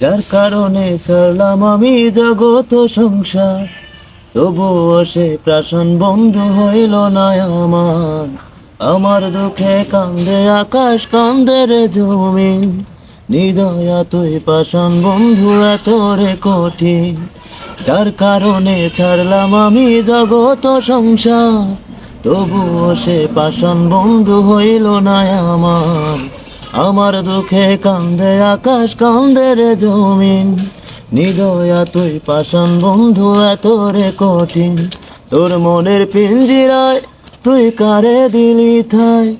যার কারণে ছাড়লাম আমি জগত সংসার। তবুও সে প্রাসন বন্ধু হইল না আমার। আমার দুঃখে কান্দে, আকাশ কান্দে রে জমিন। নিদয়া তুই পাশান বন্ধু, এত রে কঠিন। যার কারণে ছাড়লাম আমি জগত সংসার। তবুও সে পাশান বন্ধু হইল না আমার। আমার দুঃখে কান্দে আকাশ, কান্দে রে জমিন। নিদয়া তুই পাশান বন্ধু, এত রে কঠিন। তোর মনের পিঞ্জিরায় তুই কারে দিলি থাই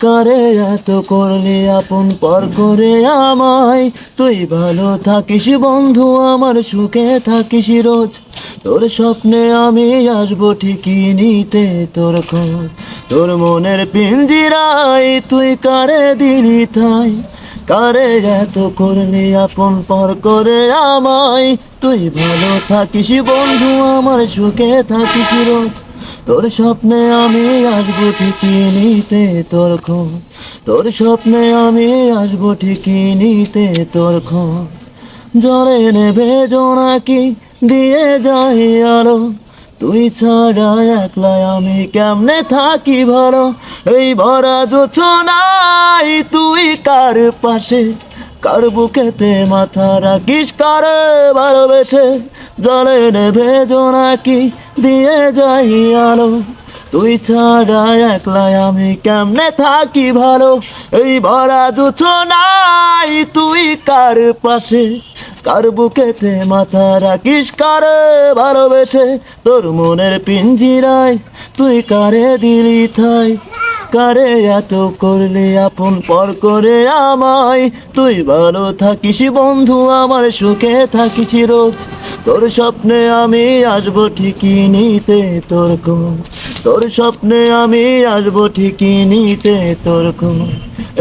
কারে এত করলি আপন পর করে আমায়? তুই ভালো থাকিস বন্ধু, আমার সুখে থাকিস রোজ। তোর স্বপ্নে আমি আসব ঠিকই নিতে তোর খোঁজ তোর মনের পিঞ্জিরায় তুই কারে দিলি তাই? কারে এত করলি আপন পর করে আমায়? তুই ভালো থাকিস বন্ধু, আমার সুখে থাকিস রোজ। তোর স্বপ্নে আমি আসব ঠিকই নিতে তোর খোঁজ তোর স্বপ্নে আমি আসব ঠিকই নিতে তোর খোঁজ জলে নেবে জোনাকি দিয়ে যাই আলো। তুই ছাড়া একলাই আমি কেমনে থাকি ভালো? এই ভরা নাই তুই কার পাশে? কার বুকেতে মাথা রাখিস কার ভালোবেসে? জলে নেবে জোনাকি দিয়ে যাই আলো। তুই ছাড়া একলাই আমি কেমনে থাকি ভালো? এই ভরা নাই তুই কার পাশে? কার বুকেতে মাথা রাখিস, কার ভালোবেসে? তোর মনের পিঞ্জিরায় তুই কারে দিলি থাই কারে এত করলে আপন পর করে আমায়? তুই ভালো থাকিস বন্ধু, আমার সুখে থাকিস রোজ। তোর স্বপ্নে আমি আসব ঠিকই নিতে তোর তোর স্বপ্নে আমি আসব ঠিকই নিতে তোর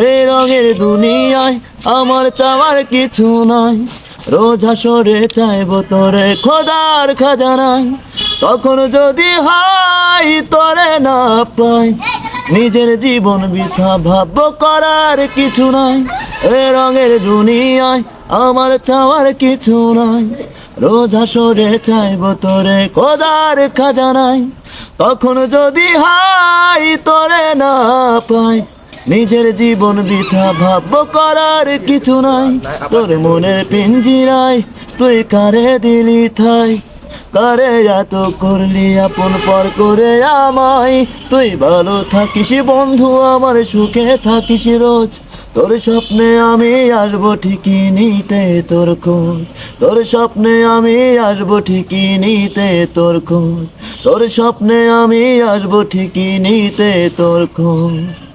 এই রঙের দুনিয়ায় আমার চাওয়ার কিছু নাই। রোজ হাসরে চাইব তোরে খোদার খাজানায়। তখন যদি হয় তোরে না পাই। নিজের জীবন বৃথা ভাব্য করার কিছু নাই। এ রঙের দুনিয়ায় আমার চাওয়ার কিছু নাই। রোজ হাসরে চাইব তোরে খোদার খাজানায়। তখন যদি হাই তোরে না পাই। নিজের জীবন বৃথা ভাব্য করার কিছু নাই। তোর মনের পিঞ্জিরায় তুই কারে দিলি থাই? কারে এত করলি আপন পর করে আমায়? তুই ভালো থাকিস বন্ধু, আমার সুখে থাকিস রোজ। তোর স্বপ্নে আমি আসব ঠিকই নিতে তোর খোঁজ। তোর স্বপ্নে আমি আসব ঠিকই নিতে তোর খোঁজ। তোর স্বপ্নে আমি আসব ঠিকই নিতে তোর খোঁজ।